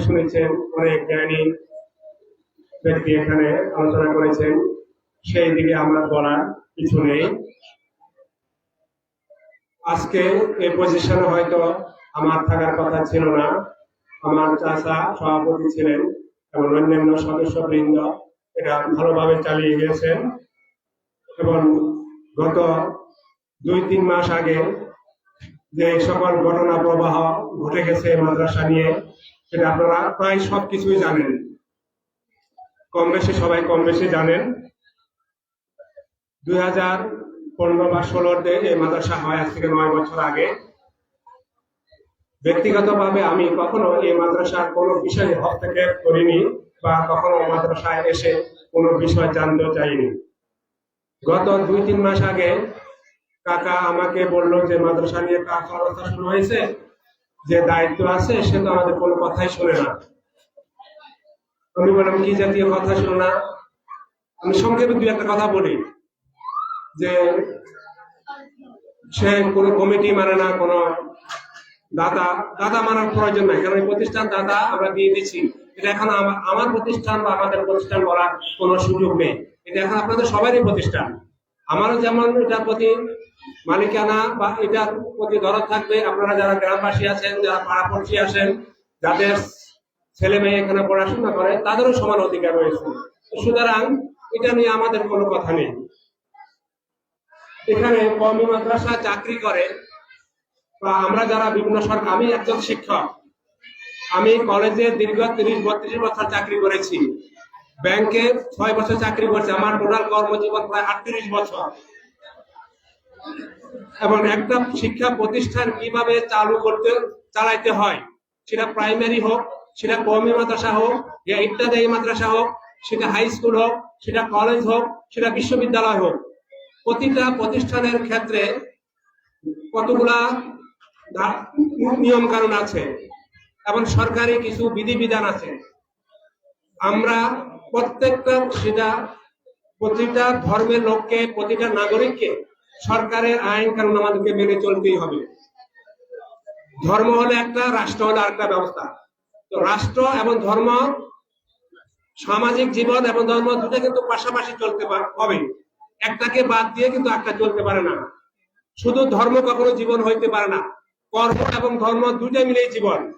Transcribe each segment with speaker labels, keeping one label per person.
Speaker 1: শুনেছেন অনেক জ্ঞানী ব্যক্তি এখানে আলোচনা করেছেন। সেই দিকে আমার বলার কিছু নেই। আজকে এই পজিশনে হয়তো আমার থাকার কথা ছিল না। আমার চাচা সভাপতি ছিলেন এবং অন্যান্য সদস্যবৃন্দ এটা ভালোভাবে চালিয়ে গেছেন এবং গত দুই, তিন মাস আগে যে সকল ঘটনা প্রবাহ ঘটে গেছে মাদ্রাসা নিয়ে সেটা আপনারা প্রায় সবকিছুই জানেন। কম বেশি সবাই কম বেশি জানেন। দুই হাজার পনেরো বা ষোলোর এই মাদ্রাসা হয় আজ থেকে নয় বছর আগে। ব্যক্তিগতভাবে আমি কখনো এই মাদ্রাসার কোনো বিষয়ে হস্তক্ষেপ করিনি বা কখনো মাদ্রাসায় এসে কোনো বিষয় জানতে চাইনি। গত দুই তিন মাস আগে কাকা আমাকে বলল যে মাদ্রাসা নিয়ে কাজ শুরু হয়েছে। যে দায়িত্ব আছে, সে তো আমাদের কোনো কথাই শোনে না। আমি বললাম কি জাতীয় কথা শোনো? না আমি সংক্ষেপে দুই একটা কথা বলি। যে সে কোনো কমিটি মানে না, কোনো দাদা দাদা মানার প্রয়োজন নাই, কারণ প্রতিষ্ঠান দাদা আমরা দিয়ে দিচ্ছি এটা এখন আমার প্রতিষ্ঠান বা আমাদের প্রতিষ্ঠান বলার কোনো সুযোগ নেই। এটা এখন আপনাদের সবারই প্রতিষ্ঠান। আমারও যেমন এটার প্রতি মালিকানা বা এটার প্রতি দরদ থাকবে। আপনারা যারা গ্রামবাসী আছেন, যারা পাড়াপড়শি আছেন, যাদের ছেলে মেয়ে এখানে পড়াশোনা করে, তাদেরও সমান অধিকার রয়েছে। সুতরাং এটা নিয়ে আমাদের কোনো কথা নেই। এখানে কমি মাদ্রাসা চাকরি করে, বা আমরা যারা বিভিন্ন সরকার, আমি একজন শিক্ষক। আমি কলেজে দীর্ঘ তিরিশ, বত্রিশ বছর চাকরি করেছি। ব্যাংকে ছয় বছর চাকরি করেছি। আমার টোটাল কর্মজীবন প্রায় আটত্রিশ বছর। এবং একটা শিক্ষা প্রতিষ্ঠান কীভাবে চালু করতে, চালাইতে হয়, সেটা প্রাইমারি হোক, সেটা কমি মাদ্রাসা হোক या ইত্যাদি মাদ্রাসা হোক, সেটা হাই স্কুল হোক, সেটা কলেজ হোক, সেটা বিশ্ববিদ্যালয় হোক, প্রতিটা প্রতিষ্ঠানের ক্ষেত্রে কতগুলা নিয়ম কানুন আছে এবং সরকারি কিছু বিধিবিধান আছে। আমরা প্রত্যেকটা সেটা প্রতিটা ধর্মের লোককে, প্রতিটা নাগরিককে সরকারের আইন কানুন আমাদেরকে মেনে চলতেই হবে। ধর্ম হলো একটা, রাষ্ট্র হলো আরেকটা ব্যবস্থা। তো রাষ্ট্র এবং ধর্ম, সামাজিক জীবন এবং ধর্ম দুটো কিন্তু পাশাপাশি চলতে হবে। একটাকে বাদ দিয়ে কিন্তু একটা চলতে পারে না। শুধু ধর্ম কখনো জীবন হইতে পারে না। কর্ম এবং ধর্ম দুইটা মিলেই জীবন।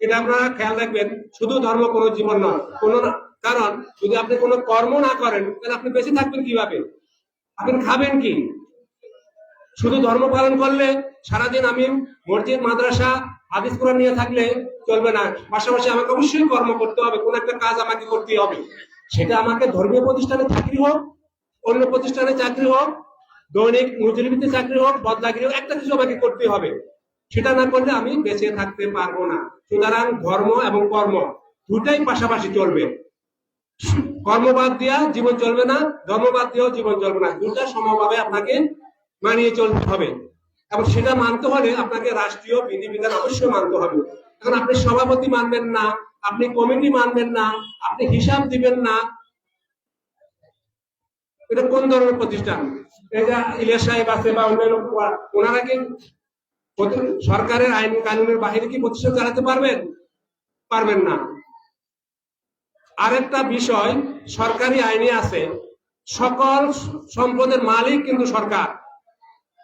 Speaker 1: এটা আপনারা খেয়াল রাখবেন, শুধু ধর্ম কোনো জীবন নয়। কোনো কারণ, যদি আপনি কোনো কর্ম না করেন, তাহলে আপনি বেঁচে থাকবেন কীভাবে? আপনি খাবেন কি? শুধু ধর্ম পালন করলে সারাদিন আমি মসজিদ, মাদ্রাসা, হাদিস কোরআন নিয়ে থাকলে চলবে না। পাশাপাশি আমাকে অবশ্যই কর্ম করতে হবে, কোন একটা কাজ আমাকে করতে হবে। সেটা আমাকে ধর্মীয় প্রতিষ্ঠানে চাকরি হোক, অন্য প্রতিষ্ঠানে চাকরি হোক, দৈনিক মজুরিভিত্তিক চাকরি হোক, বদলাগিরি হোক, একটা কিছু আমাকে করতে হবে। সেটা না করলে আমি বেঁচে থাকতে পারব না। সুতরাং ধর্ম এবং কর্ম দুটাই পাশাপাশি চলবে। কর্মবাদ দিয়া জীবন চলবে না, ধর্মবাদ দিয়েও জীবন চলবে না। দুটা সমভাবে আপনাকে মানিয়ে চলতে হবে। এবং সেটা মানতে হলে আপনাকে রাষ্ট্রীয় বিধিবিধান অবশ্যই মানতে হবে। এখন আপনি সভাপতি মানবেন না, আপনি কমিটি মানবেন না, আপনি হিসাব দিবেন না। এটা কোন ধরনের প্রতিষ্ঠান? এই যে ইলিয়াস সাহেব আছে বা অন্যান্য ওনারা কি সরকারের আইন কানুনের বাহিরে কি প্রতিষ্ঠান চালাতে পারবেন? পারবেন না। আরেকটা বিষয়, সরকারি আইনে আছে, সকল সম্পদের মালিক কিন্তু সরকার।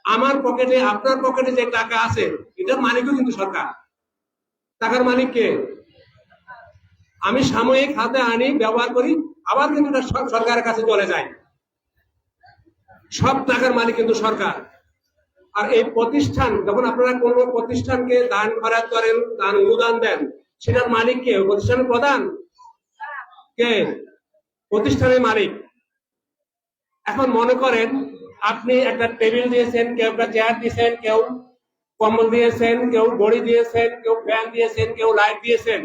Speaker 1: আমার পকেটে, আপনার পকেটে যে টাকা আছে এটার মালিকও কিন্তু সরকার। টাকার মালিক কে? আমি সাময়িক হাতে আনি, ব্যবহার করি, আবার কিন্তু সরকারের কাছে চলে যায়। সব টাকার মালিক কিন্তু সরকার। আর এই প্রতিষ্ঠান, যখন আপনারা কোন প্রতিষ্ঠানকে দান খরাত করেন, দান অনুদান দেন, সেটার মালিক কে? প্রতিষ্ঠানের প্রধান? কে? প্রতিষ্ঠানের মালিক। এখন মনে করেন আপনি একটা টেবিল দিয়েছেন, কেউ একটা চেয়ার দিয়েছেন, কেউ কম্বল দিয়েছেন, কেউ গড়ি দিয়েছেন, কেউ ফ্যান দিয়েছেন, কেউ লাইট দিয়েছেন।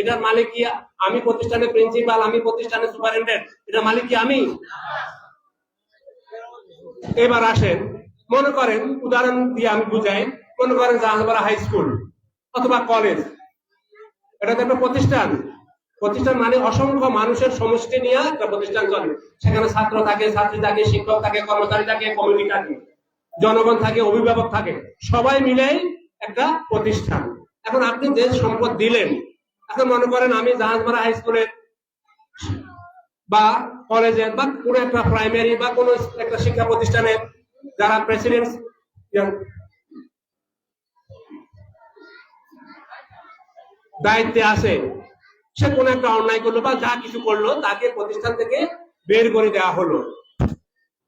Speaker 1: এটার মালিক কি আমি প্রতিষ্ঠানের প্রিন্সিপাল, আমি প্রতিষ্ঠানের সুপারিনটেন্ডেন্ট? এটার মালিক কি আমি? এবার আসেন, মনে করেন, উদাহরণ দিয়ে আমি বুঝাই, মনে করেন জাহানপাড়া হাই স্কুল অথবা কলেজ, এটা তো একটা প্রতিষ্ঠান। প্রতিষ্ঠান মানে অসংখ্য মানুষের সমষ্টি নিয়ে একটা প্রতিষ্ঠান চলে। সেখানে ছাত্র থাকে, ছাত্রী থাকে, শিক্ষক থাকে, কর্মচারী থাকে কমিটি থাকে, জনগণ থাকে, অভিভাবক থাকে। সবাই মিলেই একটা প্রতিষ্ঠান। এখন আপনি যে সম্পদ দিলেন, এখন মনে করেন আমি জাহাজমারা হাই স্কুলের বা কলেজের বা কোনো একটা প্রাইমারি বা কোনো একটা শিক্ষা প্রতিষ্ঠানের যারা প্রেসিডেন্ট দায়িত্বে আছে সে কোনো একটা অন্যায় করল বা যা কিছু করল তাকে প্রতিষ্ঠান থেকে বের করে দেওয়া হলো।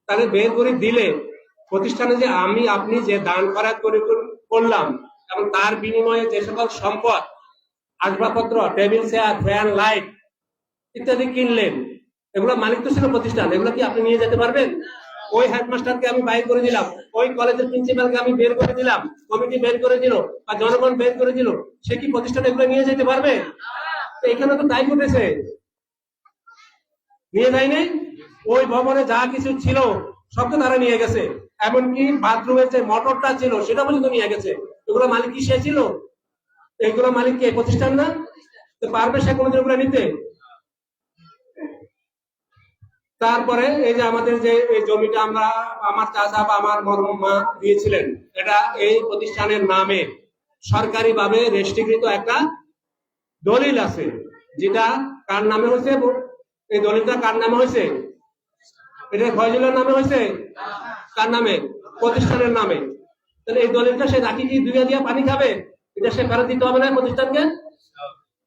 Speaker 1: তাহলে বের করে দিলে প্রতিষ্ঠানে যে আমি, আপনি যে দান করে করলাম এবং তার বিনিময়ে যে সকল সম্পদ, আসবাবপত্র, টেবিল, চেয়ার, ফ্যান, লাইট ইত্যাদি কিনলেন, এগুলো মালিক তো ছিল প্রতিষ্ঠান, এগুলো কি আপনি নিয়ে যেতে পারবেন? ওই হেডমাস্টারকে আমি বাইর করে দিলাম, ওই কলেজের প্রিন্সিপালকে আমি বের করে দিলাম, কমিটি বের করে দিল বা জনগণ বের করে দিল, সে কি প্রতিষ্ঠান এগুলো নিয়ে যেতে পারবে? তো এখানে তো তাই ঘটেছে নিয়ে যায় নাই ওই ভবনে যা কিছু ছিল সব তো তারা নিয়ে গেছে। এমনকি বাথরুমের যে মোটরটা ছিল, সেটা পর্যন্ত নিয়ে গেছে। এগুলো মালিক কি সে ছিল? এগুলো মালিক কে প্রতিষ্ঠান না? তো পারবে সে কোনোদিন এগুলো নিতে? তারপরে এই যে আমাদের যে এই জমিটা আমরা, আমার চাচা বা আমার মা দিয়েছিলেন, এটা এই প্রতিষ্ঠানের নামে সরকারিভাবে রেজিস্ট্রিকৃত একটা দলিল আছে। যেটা কার নামে হয়েছে? এই দলিলটা কার নামে হয়েছে? এটা ফয়জুলের নামে হয়েছে? কার নামে? প্রতিষ্ঠানের নামে। তাহলে এই দলিলটা সে রাখি কি দুইয়া দিয়া পানি খাবে? এটা সে ফেরত দিতে হবে না প্রতিষ্ঠানকে?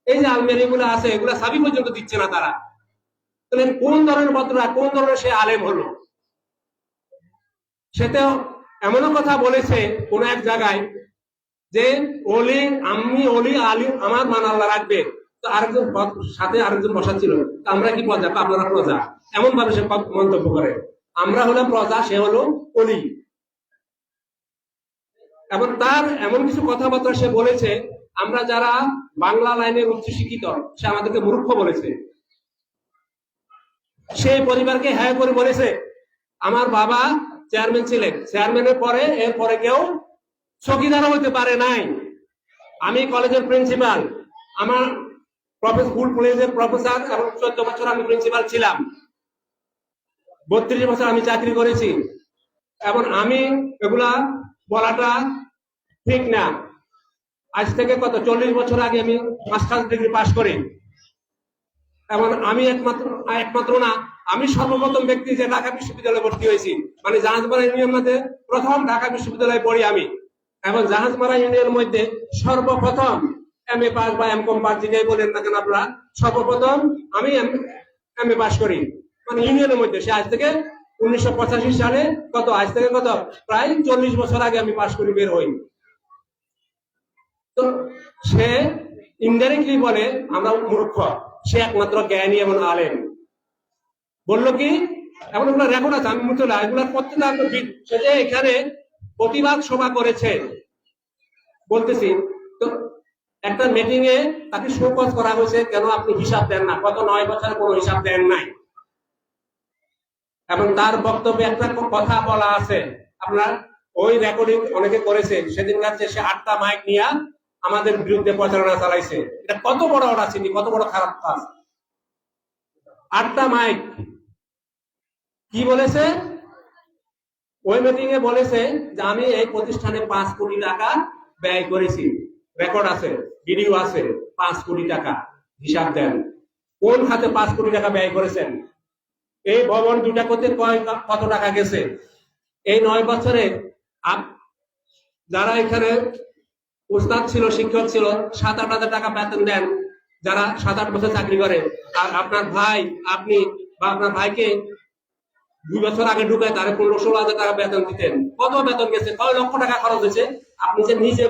Speaker 1: এই যে আলমারি গুলো আছে, এগুলা সাবি পর্যন্ত দিচ্ছে না তারা। তাহলে কোন ধরনের ভদ্ররা কোন ধরনের সে আলেম হলো? সেটাও এমনও কথা বলেছে, কোন এক জায়গায় যে অলি আমি অলি আলী আমার মান আল্লাহ রাখবে। তো আরেকজন সাথে আরেকজন বসা ছিল। আমরা কি প্রজা? আপনারা প্রজা। এমন ভাবে সে মন্তব্য করে। আমরা হলাম প্রজা, সে হলো অলি এবং তার এমন কিছু কথাবার্তা সে বলেছে, আমরা যারা বাংলা লাইনের উচ্চ শিক্ষিত, সে আমাদেরকে মূর্খ বলেছে। সে পরিবারকে হ্যাঁ করে বলেছে। আমার বাবা চেয়ারম্যান ছিলেন। চেয়ারম্যানের পরে এর পরে কেউ চকিদারও হতে পারে নাই। আমি কলেজের প্রিন্সিপাল, আমার প্রফেসর স্কুল কলেজের প্রফেসর এবং চোদ্দ বছর আমি প্রিন্সিপাল ছিলাম। বত্রিশ বছর আমি চাকরি করেছি। এবং আমি এগুলা বলাটা ঠিক না। আজ থেকে কত, চল্লিশ বছর আগে আমি মাস্টার্স ডিগ্রি পাশ করি। এবং আমি একমাত্র একমাত্র না, আমি সর্বপ্রথম ব্যক্তি যে ঢাকা বিশ্ববিদ্যালয়ে ভর্তি হয়েছি। মানে ইউনিয়ন মধ্যে প্রথম ঢাকা বিশ্ববিদ্যালয়ে পড়ি আমি। এবং জাহাজমারা ইউনিয়নের মধ্যে সর্বপ্রথম এম এ পাস বা এম কম পাস যেটাই বলেন না কেন আপনারা, সর্বপ্রথম আমি এম এ পাস করি। মানে ইউনিয়নের মধ্যে, সে আজ থেকে উনিশশো পঁচাশি সালে কত, আজ থেকে কত, প্রায় চল্লিশ বছর আগে আমি পাস করি, বের হই। তো সে ইনডাইরেক্টলি বলে, আমরা মূর্খ, সে একমাত্র জ্ঞানী এবং আলেম। বলল কি, এমন ওগুলো রেকর্ড আছে? আমি মুছে না এগুলো প্রত্যেকটা এখানে প্রতিবাদ সভা করেছে। বলতেছি, তো একটা মিটিং এ তাকে শোকজ করা হয়েছে, কেন আপনি হিসাব দেন না? গত নয় বছরে কোনো হিসাব দেন নাই। এবং তার বক্তব্যে একটা কথা বলা আছে। আপনার ওই রেকর্ডিং অনেকে করেছে। সেদিন রাত্রে সে আটটা মাইক নিয়ে আমাদের বিরুদ্ধে প্রচারণা চালাইছে। এটা কত বড় ওরা চিনি কত বড় খারাপ কাজ। আটটা মাইক কি বলেছে? ওই মিটিং এ বলেছে যে আমি এই প্রতিষ্ঠানে পাঁচ কোটি টাকা ব্যয় করেছি। রেকর্ড আছে ভিডিও আছে, পাঁচ কোটি টাকা হিসাব দেন। কোন খাতে পাঁচ কোটি টাকা ব্যয় করেছেন? এই ভবন দুটা করতে কত টাকা গেছে? এই নয় বছরে যারা এখানে উস্তাদ ছিল, শিক্ষক ছিল, সাত আট হাজার টাকা বেতন দেন। যারা সাত আট বছর চাকরি করে, আর আপনার ভাই, আপনি বা আপনার ভাইকে দুই বছর আগে ঢুকায় তারা পনেরো ষোলো হাজার টাকা বেতন দিতেন। কত বেতন গেছে? কয় লক্ষ টাকা খরচ হয়েছে। আপনি যে নিজে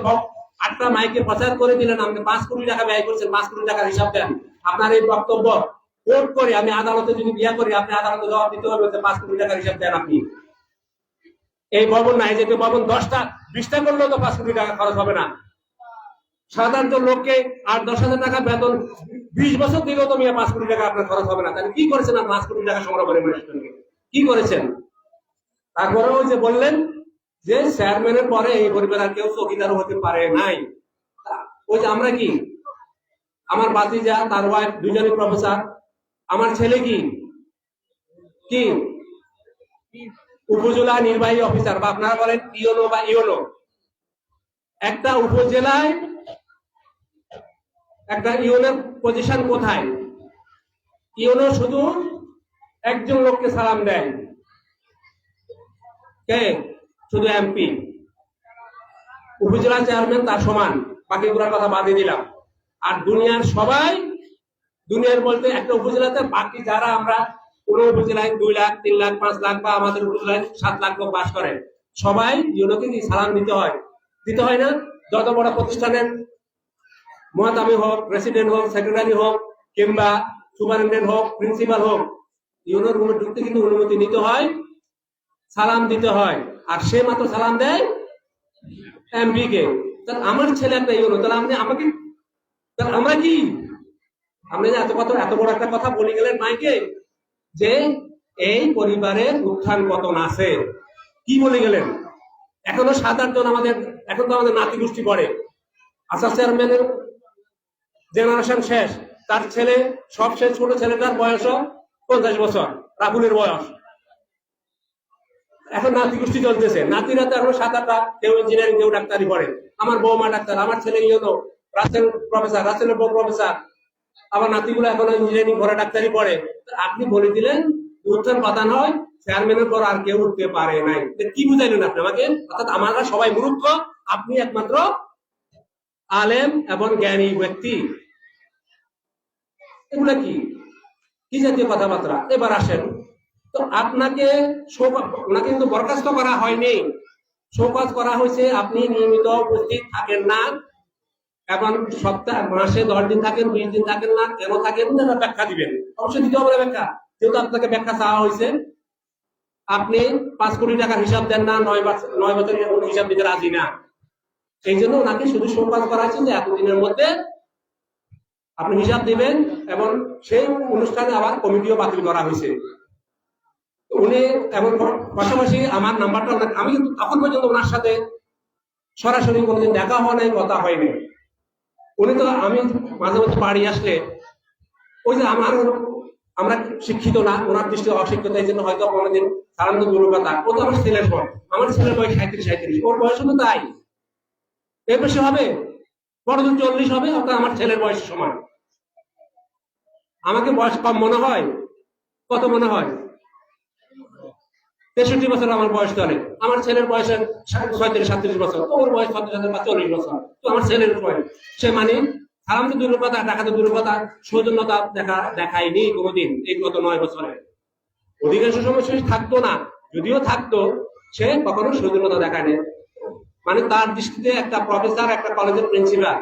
Speaker 1: আটটা মাইকে প্রচার করে দিলেন, আপনি পাঁচ কোটি টাকা ব্যয় করছেন, পাঁচ কোটি টাকার হিসাব দেন। আপনার এই বক্তব্য কোর্ট করে আমি আদালতে যদি বিয়া করি, আপনি আদালতে জবাব দিতে হবে যে পাঁচ কোটি টাকার হিসাব দেন আপনি। এই ভবন নাই যে ভবন দশটা, বিশটা করলেও তো পাঁচ কোটি টাকা খরচ হবে না। সাধারণত লোককে আট, দশ হাজার টাকা বেতন, বিশ বছর দিলেও তো মিয়া পাঁচ কোটি টাকা আপনার খরচ হবে না। তাহলে কি করেছেন আর পাঁচ কোটি টাকা সংগ্রহ করে মানুষের জন্য? কি করেছেন? তারপরে ওই যে বললেন যে চেয়ারম্যানের পরে এই পরিবার আর কেউ চৌকিদার হতে পারে নাই। ওই যে আমরা কি? আমার বাতিজা তার ওয়াইফ দুজনই প্রফেসর আমার ছেলে কি? কি? উপজেলা নির্বাহী অফিসার বা আপনারা বলেন ইওনো বা ইওনো একটা উপজেলায় একটা ইউনের পজিশন কোথায়? ইউনো শুধু একজন লোককে সালাম দেয়। কে? শুধু এমপি। উপজেলা চেয়ারম্যান তার সমান। বাকিগুলোর কথা বাদে দিলাম। আর দুনিয়ার সবাই, দুনিয়ার বলতে একটা উপজেলাতে বাকি যারা আমরা কোন উপজেলায় দুই লাখ, তিন লাখ, পাঁচ লাখ বা আমাদের উপজেলায় সাত লাখ লোক বাস করেন সবাই ইউনোকে কি সালাম দিতে হয়। দিতে হয় না, যত বড় প্রতিষ্ঠানের মহাতামি হোক, প্রেসিডেন্ট হোক, সেক্রেটারি হোক, কিংবা সুপারিনটেন্ডেন্ট হোক, প্রিন্সিপাল হোক ইউনোর রুমে ঢুকতে কিন্তু অনুমতি নিতে হয়, সালাম দিতে হয়। আর সে মাত্র সালাম দেয় এমপি কে তাহলে আমার ছেলে একটা ইউনো তাহলে আপনি আমাকে, তাহলে আমরা কি? আপনি যে এত কথা, এত বড় একটা কথা বলে গেলেন মাইকে, যে এই পরিবারের উত্থান পতন আছে। কি বলে গেলেন? এখনও সাত আট জন আমাদের, এখন তো আমাদের নাতি গোষ্ঠী পড়ে আশা চেয়ারম্যানের জেনারেশন শেষ। তার ছেলে সবশেষ ছোট ছেলেটার বয়স পঞ্চাশ বছর, রাহুলের বয়স। এখন নাতি গোষ্ঠী চলতেছে। নাতিরা তো এখন সাত আটটা কেউ ইঞ্জিনিয়ারিং কেউ ডাক্তারি পড়ে। আমার বৌমা ডাক্তার, আমার ছেলে ইয়েনো রাসেল প্রফেসর, রাসেলের বউ প্রফেসর। আমার নাতিগুলো এখন ইঞ্জিনিয়ারিং পড়ে, ডাক্তারি পড়ে। আপনি বলে দিলেন উত্থান পাতান হয় চেয়ারম্যানের পর আর কেউ উঠতে পারে নাই। কি বুঝাইলেন আপনি আমাকে? অর্থাৎ আমরা সবাই মূর্খ আপনি একমাত্র আলেম এবং জ্ঞানী ব্যক্তি। এগুলা কি? কি জাতীয় কথাবার্তা। এবার আসেন। তো আপনাকে ওনাকে কিন্তু বরখাস্ত করা হয়নি। শোকজ করা হয়েছে, আপনি নিয়মিত উপস্থিত থাকেন না এখন সপ্তাহ মাসে দশ দিন থাকেন, বিশ দিন থাকেন না, কেন থাকেন ব্যাখ্যা দিবেন। অবশ্যই দিতে হবে ব্যাখ্যা। যেহেতু আপনাকে ব্যাখ্যা চাওয়া হয়েছে, আপনি পাঁচ কোটি টাকার হিসাব দেন না, নয় নয় বছরের হিসাব দিতে রাজি না। সেই জন্য ওনাকে শুধু শোকজ করা হয়েছে যে এতদিনের মধ্যে আপনি হিসাব দিবেন এবং সেই অনুষ্ঠানে আবার কমিটিও বাতিল করা হয়েছে। উনি এবং পাশাপাশি আমার নাম্বারটা আমি কিন্তু তখন পর্যন্ত ওনার সাথে সরাসরি কোনোদিন দেখা হওয়া নাই, কথা হয়নি উনি তো আমি মাঝে মাঝে বাড়ি আসলে ওই যে আমার আমরা শিক্ষিত না, ওনার দৃষ্টি অশিক্ষিত, এই জন্য হয়তো কোনোদিন সাধারণত দূর কথা ও তো আমার ছেলের পর আমার ছেলের বয়স সাঁত্রিশ সাঁত্রিশ ওর বয়স তো তাই। এর বেশি হবে? বড়জন চল্লিশ হবে অর্থাৎ আমার ছেলের বয়স সমান। আমাকে বয়স কম মনে হয়? কত মনে হয়? তেষট্টি বছর আমার বয়স ধরে আমার ছেলের বয়স ছয়ত্রিশ, সাতত্রিশ বছর। ওর বয়স হাজার বা চল্লিশ বছর। তো আমার ছেলের বয়স সে মানে সালাম তো দূরের কথা টাকা তো সৌজন্যতা দেখা, দেখায়নি কোনোদিন এই গত নয় বছরে। অধিকাংশ সময় সে থাকতো না। যদিও থাকতো, সে কখনো সৌজন্যতা দেখায়নি। মানে তার দৃষ্টিতে একটা প্রফেসর একটা কলেজের প্রিন্সিপাল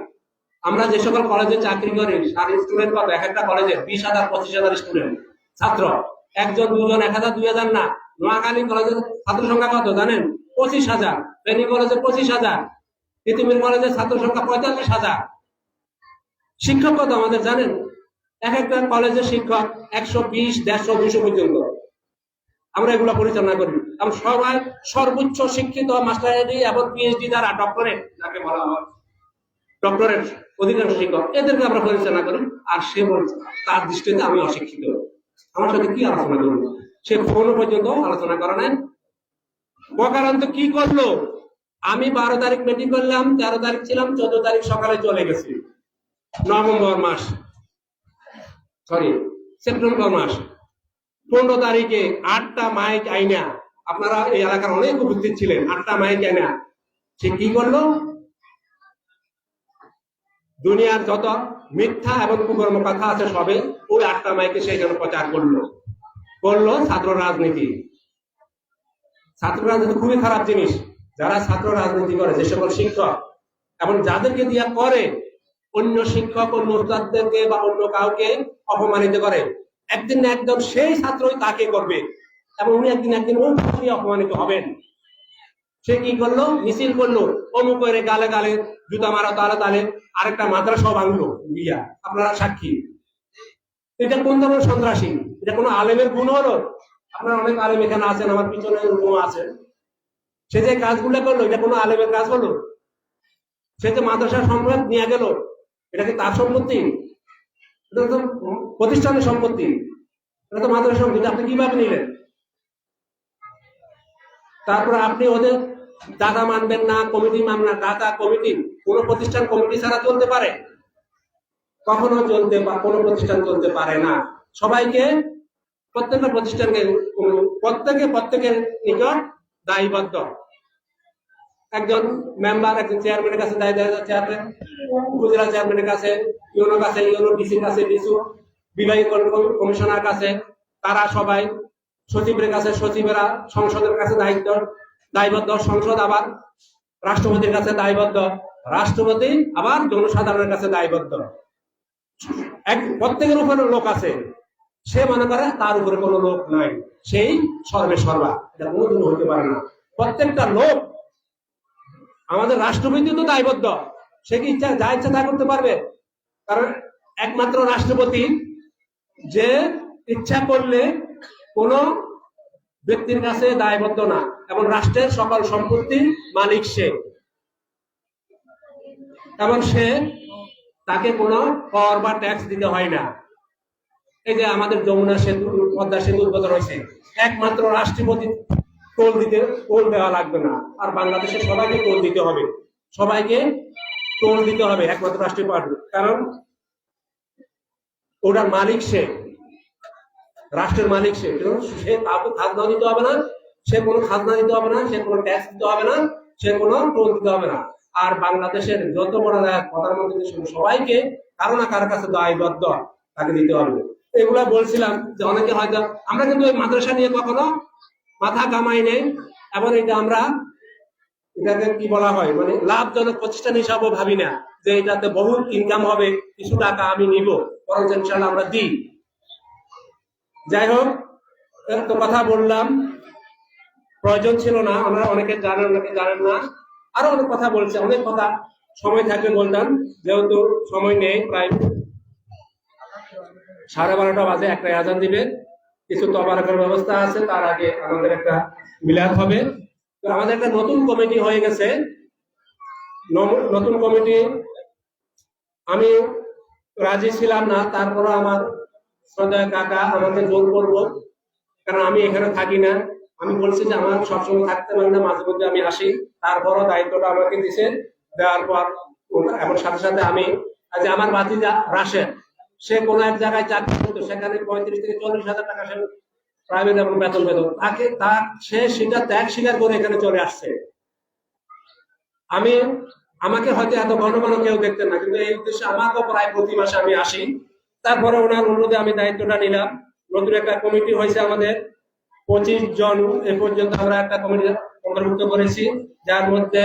Speaker 1: আমরা যে সকল কলেজে চাকরি করি আর স্টুডেন্ট কত? এক একটা কলেজে বিশ হাজার, পঁচিশ হাজার স্টুডেন্ট ছাত্র, একজন, দুজন, এক হাজার, দুই হাজার না। নোয়াখালী কলেজের ছাত্র সংখ্যা কত জানেন? পঁচিশ হাজার। ট্রেনিং কলেজে পঁচিশ হাজার। পৃথিবীর কলেজের ছাত্র সংখ্যা পঁয়তাল্লিশ হাজার। শিক্ষক কত আমাদের জানেন? এক একটা কলেজের শিক্ষক একশো বিশ, দেড়শো, দুশো পর্যন্ত। আমরা এগুলো পরিচালনা করি। আমরা সবাই সর্বোচ্চ শিক্ষিত মাস্টারি এবং পিএইচডি দ্বারা ডক্টরেট যাকে বলা হয় ডক্টরেট অধিকাংশ শিক্ষক, এদেরকে আমরা পরিচালনা করি আর সে তার দৃষ্টিতে আমি অশিক্ষিত। আমার সাথে কি আলোচনা করব সে কোনো পর্যন্ত আলোচনা করে নাই। বকারান্ত কি করল? আমি বারো তারিখ মিটিং করলাম, তেরো তারিখ ছিলাম, চোদ্দ তারিখ সকালে চলে গেছি। নভেম্বর মাস সরি সেপ্টেম্বর মাস। পনেরো তারিখে আটটা মাইক আইনা। আপনারা এই এলাকার অনেক উপস্থিত ছিলেন। আটটা মাইক আইনা সে কি করল? দুনিয়ার যত মিথ্যা এবং কুকর্ম কথা আছে সবে, ওই আটটা মাইকে সেখানে প্রচার করল। করল ছাত্র রাজনীতি। ছাত্র রাজনীতি খুবই খারাপ জিনিস। যারা ছাত্র রাজনীতি করে, যে সকল শিক্ষক, এবং যাদেরকে দিয়া করে, অন্য শিক্ষক অন্য উস্তাদদেরকে বা অন্য কাউকে অপমানিত করে, একদিন না একদম সেই ছাত্রই তাকে করবে। এবং উনি একদিন একদিন ছাত্রই অপমানিত হবেন। সে কি করল? মিছিল করল। অমুক করে গালে গালে জুতা মারা, তালে তালে আরেকটা মাদ্রাসা ভাঙলো বিয়া আপনারা সাক্ষী। এটা কোন ধরনের সন্ত্রাসী? এটা কোনো আলেমের গুণ হলো? আপনার অনেক আলেম এখানে আছেন, আমার পিছনে রুম আছেন সে যে কাজগুলো করল, এটা কোনো আলেমের কাজ হলো? সে যে মাদ্রাসার সম্পদ নিয়ে গেল, এটা কি তার সম্পত্তি? এটা তো প্রতিষ্ঠানের সম্পত্তি। এটা তো মাদ্রাসা সম্পত্তি। আপনি কীভাবে নিলেন তারপর আপনি ওদের দাদা মানবেন না, কমিটি মানবেন না দাদা কমিটি, কোন প্রতিষ্ঠান কমিটি ছাড়া চলতে পারে? কখনো চলতে কোনো প্রতিষ্ঠান চলতে পারে না। সবাইকে, প্রত্যেকটা প্রতিষ্ঠানকে প্রত্যেকে প্রত্যেকের নিকট দায়বদ্ধ। একজন মেম্বার একজন চেয়ারম্যানের কাছে দায় দেয় চেয়ারম্যান উপজেলা চেয়ারম্যানের কাছে ইউনো কাছে ইউনো ডিসির কাছে ডিসু বিভাগীয় কম- কমিশনার কাছে, তারা সবাই সচিবের কাছে, সচিবেরা সংসদের কাছে দায়িত্ব, দায়বদ্ধ সংসদ আবার রাষ্ট্রপতির কাছে দায়বদ্ধ। রাষ্ট্রপতি আবার জনসাধারণের কাছে দায়বদ্ধ। এক, প্রত্যেকের উপরে লোক আছে। সে মনে করে তার উপরে কোনো লোক নাই। সেই সর্বে সর্বা। এটা কোনোদিন হতে পারে না। প্রত্যেকটা লোক আমাদের রাষ্ট্রপতি তো দায়বদ্ধ। সে কি ইচ্ছা যা ইচ্ছা তা করতে পারবে? কারণ একমাত্র রাষ্ট্রপতি যে ইচ্ছা করলে কোন ব্যক্তির কাছে দায়বদ্ধ না, এবং রাষ্ট্রের সকল সম্পত্তির মালিক সে। এবং সে তাকে কোনো কর বা ট্যাক্স দিতে হয় না। এই যে আমাদের যমুনা সেতু, পদ্মা সেতু উদ্বোধন হয়েছে, একমাত্র রাষ্ট্রপতি টোল দিতে, টোল দেওয়া লাগবে না, আর বাংলাদেশের সবাইকে টোল দিতে হবে। সবাইকে টোল দিতে হবে, একমাত্র রাষ্ট্রীয় কারণ ওটার মালিক সে। রাষ্ট্রের মালিক সে। সে কাউকে খাজনা দিতে হবে না, সে কোনো খাজনা দিতে হবে না, সে কোনো ট্যাক্স দিতে হবে না, সে কোনো টোল দিতে হবে না। আর বাংলাদেশের যত বড় প্রধানমন্ত্রী সবাইকে কারও না কারও কাছে দায়বদ্ধ তাকে দিতে হবে। এগুলা বলছিলাম যে অনেকে হয়তো, আমরা কিন্তু ওই মাদ্রাসা নিয়ে কখনো মাথা কামাই নেই, এবং এটা আমরা, এটাকে কি বলা হয় মানে লাভজনক প্রতিষ্ঠান হিসাবেও ভাবি না যে এটাতে বহু ইনকাম হবে, কিছু টাকা আমি নিব বরং ইনশাল্লাহ আমরা দিই। যাই হোক এত কথা বললাম। প্রয়োজন ছিল না আমরা অনেকে জানেন অনেকে জানেন না। আরও অনেক কথা বলছে, অনেক কথা সময় থাকলে বলতাম, যেহেতু সময় নেই, প্রায় সাড়ে বারোটা বাজে একটা আজান দিবে। কিছু তবারকের ব্যবস্থা আছে, তার আগে আমাদের একটা মিলাদ হবে। তো আমাদের একটা নতুন কমিটি হয়ে গেছে। নতুন কমিটি, আমি রাজি ছিলাম না তারপরে আমার শ্রদ্ধেয় কাকা, আমাকে জোর করব। কারণ আমি এখানে থাকি না। আমি বলছি যে আমার সবসময় থাকতে পারি না, মাঝে মধ্যে আমি আসি। তারপরও দায়িত্বটা আমাকে দিছে। দেওয়ার পর এখন সাথে সাথে আমি আজ আমার বাতিজা রাশেদ, সে কোন এক জায়গায় চাকরি করতো, সেখানে পঁয়ত্রিশ থেকে চল্লিশ হাজার টাকা সে প্রাইভেট এবং বেতন বেতন তাকে তার, সে সেটা ত্যাগ স্বীকার করে এখানে চলে আসছে। আমি, আমাকে হয়তো এত ঘন ঘন কেউ দেখতেন না, কিন্তু এই উদ্দেশ্যে আমাকেও প্রায় প্রতি মাসে আমি আসি। তারপরে ওনার অনুরোধে আমি দায়িত্বটা নিলাম। নতুন একটা কমিটি হয়েছে আমাদের। পঁচিশ জন এ পর্যন্ত আমরা একটা কমিটি অন্তর্ভুক্ত করেছি। যার মধ্যে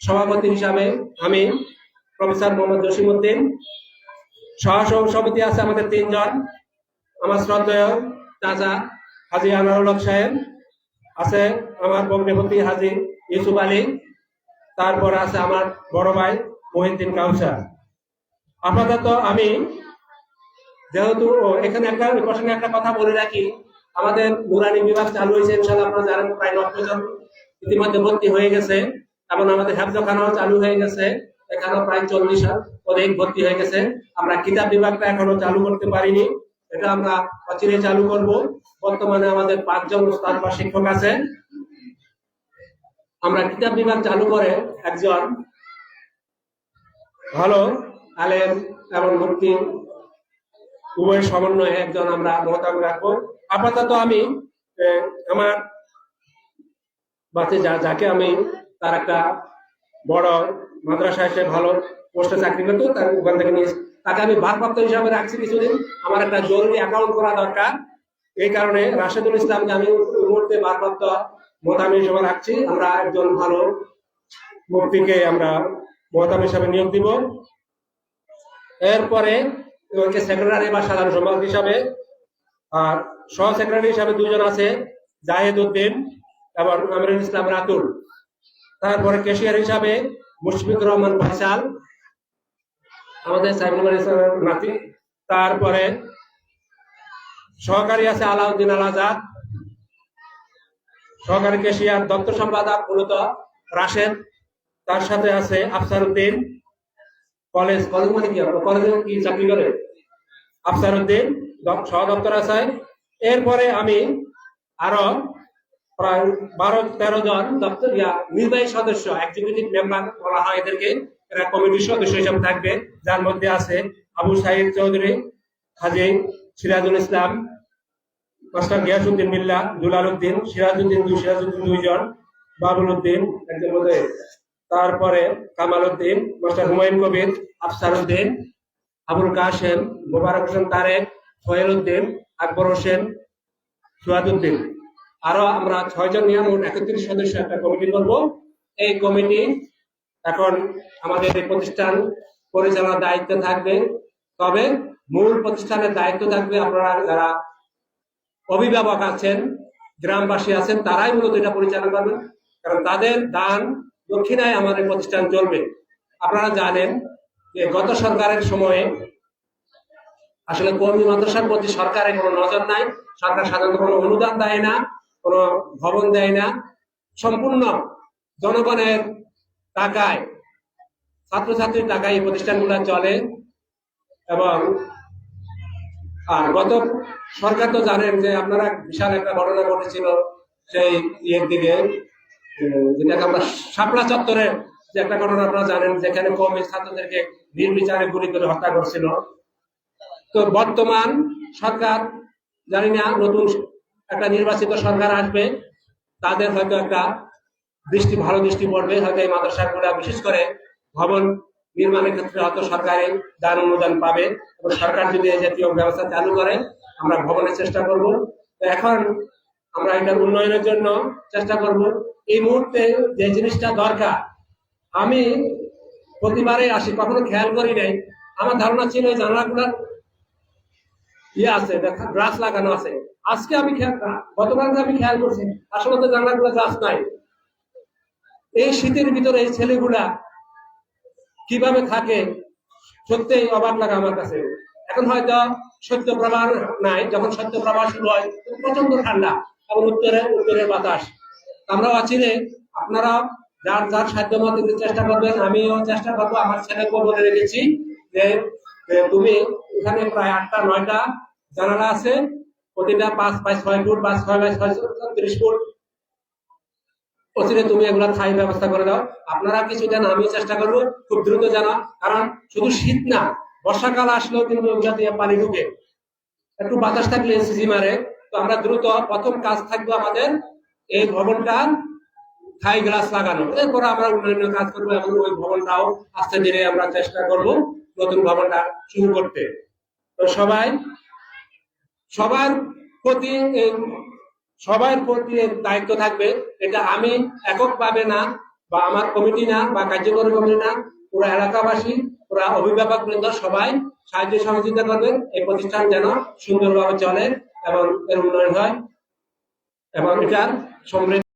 Speaker 1: সভাপতি হিসাবে আমি, প্রফেসর মোহাম্মদ জসিমউদ্দিন সহ সমিতি আছে আমাদের তিনজন। আমার শ্রদ্ধেয় চাচা হাজি আনারুল সাহেব, আছে আমার বগ্নেপতি হাজি ইউসুফ আলী, তারপর আছে আমার বড় ভাই মহিউদ্দিন কাউসার। আপাতত আমি যেহেতু এখানে একটা প্রসঙ্গে একটা কথা বলে রাখি। আমাদের নুরানি বিভাগ চালু হয়েছে ইনশাল্লাহ আপনারা জানেন প্রায় নব্বই জন ইতিমধ্যে ভর্তি হয়ে গেছে এবং আমাদের হেফজখানাও চালু হয়ে গেছে। এখানেও প্রায় চল্লিশ অধিক ভর্তি হয়ে গেছে। আমরা কিতাব বিভাগটা এখনও চালু করতে পারিনি। এটা আমরা অচিরে চালু করব। বর্তমানে আমাদের পাঁচজন উস্তাদ বা শিক্ষক আছে। আমরা কিতাব বিভাগ চালু করে একজন ভালো আলেম এবং মুক্তি উভয় সমন্বয়ে একজন আমরা মহতাব রাখব। আপাতত আমি আমার বাতে যা, যাকে আমি তার একটা বড় মাদ্রাসা এসে ভালো পোস্টে চাকরি করতো, তার ওখান থেকে নিয়ে তাকে আমি ভারপ্রাপ্ত হিসাবে রাখছি কিছুদিন। আমার একটা জরুরি অ্যাকাউন্ট করা দরকার। এই কারণে রাশেদুল ইসলামকে আমি মুহূর্তে ভারপ্রাপ্ত মোতামি হিসেবে রাখছি। আমরা একজন ভালো মুক্তিকে আমরা মোতামি হিসাবে নিয়োগ দিব। এরপরে সেক্রেটারি বা সাধারণ সম্পাদক হিসাবে, আর সহ সেক্রেটারি হিসাবে দুজন আছে, জাহেদ উদ্দিন এবং ইসলাম রাতুল। তারপরে ক্যাশিয়ার হিসাবে মুশফিকুর রহমান ফয়সাল আমাদের সাইবুল নাতি। তারপরে সহকারী আছে আলাউদ্দিন আল আজাদ, সহকারী ক্যাশিয়ার দপ্তর সম্পাদক মূলত রাশেদ, তার সাথে আছে আফসার উদ্দিন। কলেজ কলেজ মানে কি কলেজে কি চাকরি করে? আফসার উদ্দিন সহ দপ্তর আছে। এরপরে আমি আরও প্রায় বারো, তেরো জন দপ্তর নির্বাহী সদস্য এক্সিকিউটিভ মেম্বার বলা হয় এদেরকে। এরা কমিটির সদস্য হিসাবে থাকবে। যার মধ্যে আছে আবু সাহিদ চৌধুরী, হাজি সিরাজুল ইসলাম, মাস্টার গিয়াসুদ্দিন মিল্লা, দুলাল উদ্দিন সিরাজউদ্দিন দুই সিরাজউদ্দিন দুইজন, বাবুল উদ্দিন, একজন তারপরে কামাল উদ্দিন মাস্টার হুমায়ুন কবির আফসার উদ্দিন আবুল কাসেম মোবারক হোসেন তারেক সোহেল উদ্দিন আকবর হোসেন সুয়াদ উদ্দিন আরও আমরা ছয়জন নিয়ে মোট একত্রিশ সদস্য একটা কমিটি করব। এই কমিটি এখন আমাদের এই প্রতিষ্ঠান পরিচালনার দায়িত্ব থাকবে। তবে মূল প্রতিষ্ঠানের দায়িত্ব থাকবে আপনারা যারা অভিভাবক আছেন, গ্রামবাসী আছেন, তারাই মূলত এটা পরিচালনা করবেন। কারণ তাদের দান দক্ষিণায় আমাদের প্রতিষ্ঠান চলবে। আপনারা জানেন যে গত সরকারের সময়ে আসলে কর্মী মাদ্রাসার প্রতি সরকারের কোনো নজর নাই। সরকার সাধারণত কোনো অনুদান দেয় না, কোনো ভবন দেয় না। সম্পূর্ণ জনগণের টাকায়, ছাত্রছাত্রীর টাকায় এই প্রতিষ্ঠানগুলো চলে এবং আর গত সরকার তো জানেন যে আপনারা বিশাল একটা ঘটনা ঘটেছিল সেই ইয়ের দিকে। যেটাকে আমরা শাপলা চত্বরে যে একটা ঘটনা আপনারা জানেন, যেখানে কমে ছাত্রদেরকে নির্বিচারে গুলি করে হত্যা করছিল। তো বর্তমান সরকার, জানি না, নতুন একটা নির্বাচিত সরকার আসবে, তাদের হয়তো একটা দৃষ্টি, ভালো দৃষ্টি পড়বে, হয়তো এই মাদ্রাসাগুলো বিশেষ করে ভবন নির্মাণের ক্ষেত্রে হয়তো সরকারি দান অনুদান পাবে। এবং সরকার যদি এই জাতীয় ব্যবস্থা চালু করে, আমরা ভবনের চেষ্টা করব। তো এখন আমরা এটার উন্নয়নের জন্য চেষ্টা করব। এই মুহূর্তে যে জিনিসটা দরকার, আমি প্রতিবারে আসি, কখনো খেয়াল করি নাই। আমার ধারণা ছিল জানালাগুলোর ইয়ে আছে গ্লাস লাগানো আছে। আজকে আমি খেয়াল গতকালকে আমি খেয়াল করছি, আসলে তো জানলাগুলো গ্লাস নাই। এই শীতের ভিতরে এই ছেলেগুলা কীভাবে থাকে, সত্যিই অবাক লাগে আমার কাছে। এখন হয়তো সত্য প্রবাহ নাই, যখন সত্য প্রবাহ শুরু হয় প্রচণ্ড ঠান্ডা। এবং উত্তরে, উত্তরের বাতাস। আমরাও আছি রে। আপনারা যার যার সাধ্য মতো চেষ্টা করবেন, আমিও চেষ্টা করব, আমার ছেলেকেও বলে রেখেছি যে যে তুমি এখানে প্রায় আটটা, নয়টা জানালা আছে, প্রতিটা পাঁচ বাই ছয় ফুট বা ছয় বাই ছয় ত্রিশ ফুট। অচিরে তুমি এগুলা ঠাই ব্যবস্থা করে দাও। আপনারা কিছু জানা আমিও চেষ্টা করব, খুব দ্রুত জানা কারণ শুধু শীত না, বর্ষাকাল আসলেও কিন্তু পানি ঢুকে। একটু বাতাস থাকলে এসিজি মারে। তো আমরা দ্রুত প্রথম কাজ থাকবে আমাদের এই ভবনটা থাই গ্লাস লাগানো। এরপর আমরা অন্যান্য কাজ করব এবং ওই ভবনটাও আস্তে ধীরে আমরা চেষ্টা করব নতুন ভবনটা শুরু করতে। তো সবাই, সবার প্রতি সবার প্রতি দায়িত্ব থাকবে। এটা আমি এককভাবে না, বা আমার কমিটি না, বা কার্যকরী কমিটি না, পুরো এলাকাবাসী, পুরো অভিভাবক বৃন্দ সবাই সাহায্য সহযোগিতা করবেন। এই প্রতিষ্ঠান যেন সুন্দরভাবে চলে। এবং এর উন্নয়ন হয় এবং এটার সমৃদ্ধ